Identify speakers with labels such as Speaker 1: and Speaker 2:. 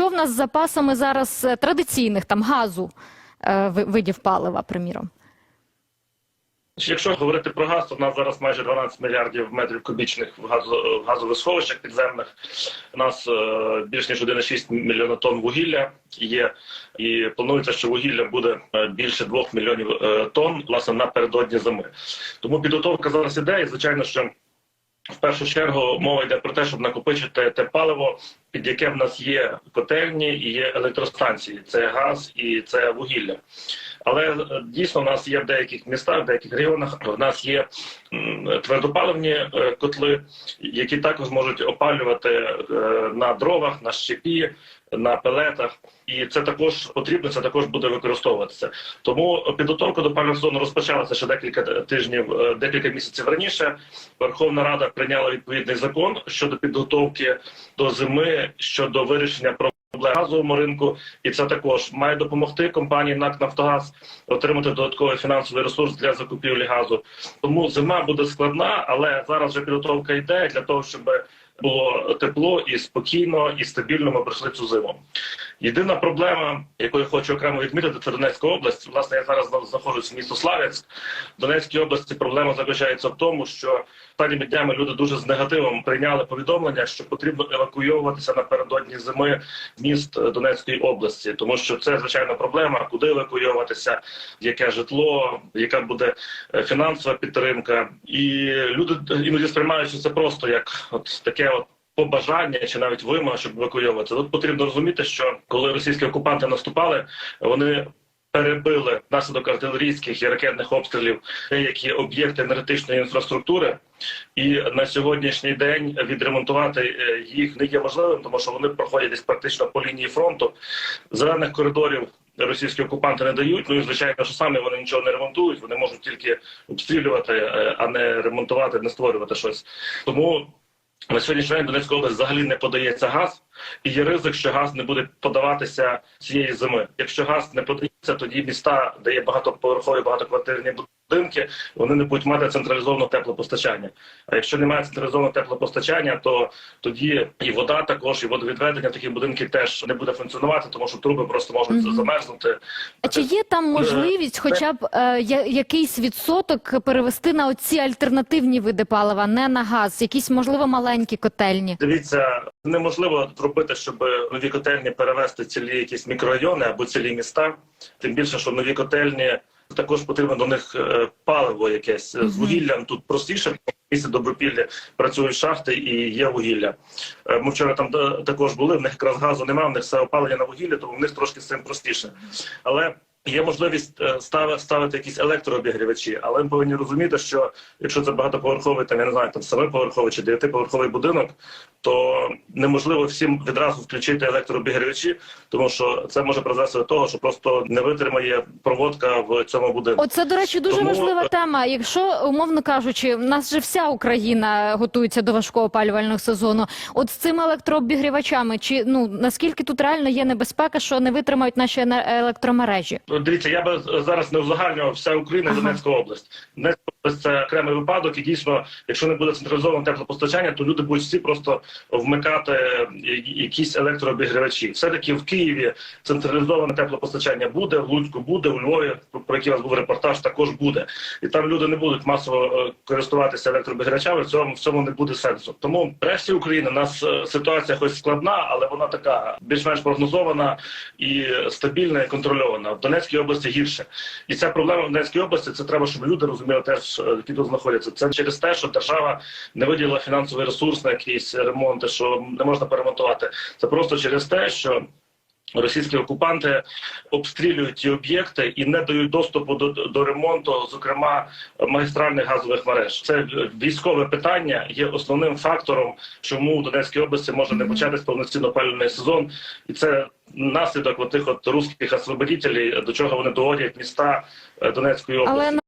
Speaker 1: що в нас з запасами зараз е, традиційних там газу е, видів палива, приміром?
Speaker 2: Якщо говорити про газ, то в нас зараз майже 12 мільярдів метрів кубічних в газо- газових сховищах підземних. У нас е, більш ніж 1,6 мільйона тонн вугілля є, і планується, що вугілля буде е, більше 2 мільйонів тонн власне напередодні зими. Тому підготовка зараз іде, і звичайно, що в першу чергу мова йде про те, щоб накопичити те паливо, під яке в нас є котельні і є електростанції. Це газ і це вугілля. Але е, дійсно в нас є в деяких містах, в деяких регіонах. В нас є твердопаливні е, котли, які також можуть опалювати е, на дровах, на щепі, на пелетах, і це також потрібно. Це також буде використовуватися. Тому підготовка до пального сезону розпочалася ще декілька тижнів, декілька місяців раніше. Верховна Рада прийняла відповідний закон щодо підготовки до зими щодо вирішення проблем газовому ринку, і це також має допомогти компанії НАК Нафтогаз отримати додатковий фінансовий ресурс для закупівлі газу. Тому зима буде складна, але зараз вже підготовка йде для того, щоб було тепло і спокійно і стабільно ми пройшли цю зиму. Єдина проблема, яку я хочу окремо відмітити, це Донецька область. Власне, я зараз знаходжусь в місто Славянськ. В Донецькій області проблема заключається в тому, що останніми днями люди дуже з негативом прийняли повідомлення, що потрібно евакуйовуватися напередодні зими міст е, Донецької області, тому що це звичайно проблема, куди евакуйовуватися, яке житло, яка буде е, фінансова підтримка, і люди іноді сприймають що це просто як от таке от. Побажання чи навіть вимога, щоб евакуйовуватися. Тут потрібно розуміти, що коли російські окупанти наступали, вони перебили внаслідок артилерійських і ракетних обстрілів деякі об'єкти енергетичної інфраструктури, і на сьогоднішній день відремонтувати е, їх не є можливим, тому що вони проходять десь практично по лінії фронту. Зелених коридорів російські окупанти не дають. Ну і звичайно, що самі вони нічого не ремонтують. Вони можуть тільки обстрілювати, е, а не ремонтувати, не створювати щось. Тому на сьогоднішній день Донецька область взагалі не подається газ, і є ризик, що газ не буде подаватися цієї зими. Якщо газ не подається, тоді міста, де є багатоповерхові, багатоквартирні будинки, вони не будуть мати централізоване теплопостачання. А якщо немає централізованого теплопостачання, то тоді і вода також, і водовідведення в такі будинки теж не буде функціонувати, тому що труби просто можуть
Speaker 1: Мгм.
Speaker 2: замерзнути.
Speaker 1: А чи є там можливість, хоча б е, якийсь відсоток перевести на оці альтернативні види палива, не на газ, якісь можливо маленькі котельні?
Speaker 2: Дивіться, неможливо зробити, щоб нові котельні перевести цілі якісь мікрорайони або цілі міста. Тим більше, що нові котельні також потрібно до них е, паливо якесь з вугіллям. Тут простіше. В Добропілля працюють шахти і є вугілля. Е, Ми вчора там е, також були. В них якраз газу немає, в них все опалення на вугілля, тому в них трошки з цим простіше. Але Є можливість е, стави- ставити якісь електрообігрівачі, але ми повинні розуміти, що якщо це багатоповерховий, там я не знаю, там семиповерховий чи дев'ятиповерховий будинок, то неможливо всім відразу включити електрообігрівачі, тому що це може призвести до того, що просто не витримає проводка в цьому будинку.
Speaker 1: Оце, до речі, дуже
Speaker 2: Тому,
Speaker 1: важлива
Speaker 2: е,
Speaker 1: тема. Якщо, умовно кажучи, в нас же вся Україна готується до важкого опалювального сезону. От з цими електрообігрівачами, чи ну наскільки тут реально є небезпека, що не витримають наші електромережі?
Speaker 2: Ну, Дивіться, я би зараз не узагальнював вся Україна
Speaker 1: Ага.
Speaker 2: Донецька область. Донецька область це окремий випадок, і дійсно, якщо не буде централізованого теплопостачання, то люди будуть всі просто вмикати е, якісь електрообігрівачі. Все таки в Києві централізоване теплопостачання буде, в Луцьку буде, у Львові, про який у вас був репортаж, також буде. І там люди не будуть масово е, користуватися електрообігрівачами. В цьому в цьому не буде сенсу. Тому в решті України у нас е, ситуація хоч складна, але вона така більш-менш прогнозована і стабільна і контрольована. В Донецькій області гірше. І ця проблема в Донецькій області. Це треба, щоб люди розуміли теж, які тут знаходяться. Це через те, що держава не виділила фінансовий ресурс на якісь ремонти, що не можна перемонтувати. Це просто через те, що. Російські окупанти обстрілюють ті об'єкти і не дають доступу до, до ремонту, зокрема магістральних газових мереж. Це військове питання є основним фактором, чому у Донецькій області може не початись повноцінно опалювальний сезон, і це наслідок от тих от русських освободителів, до чого вони доводять міста е, Донецької області.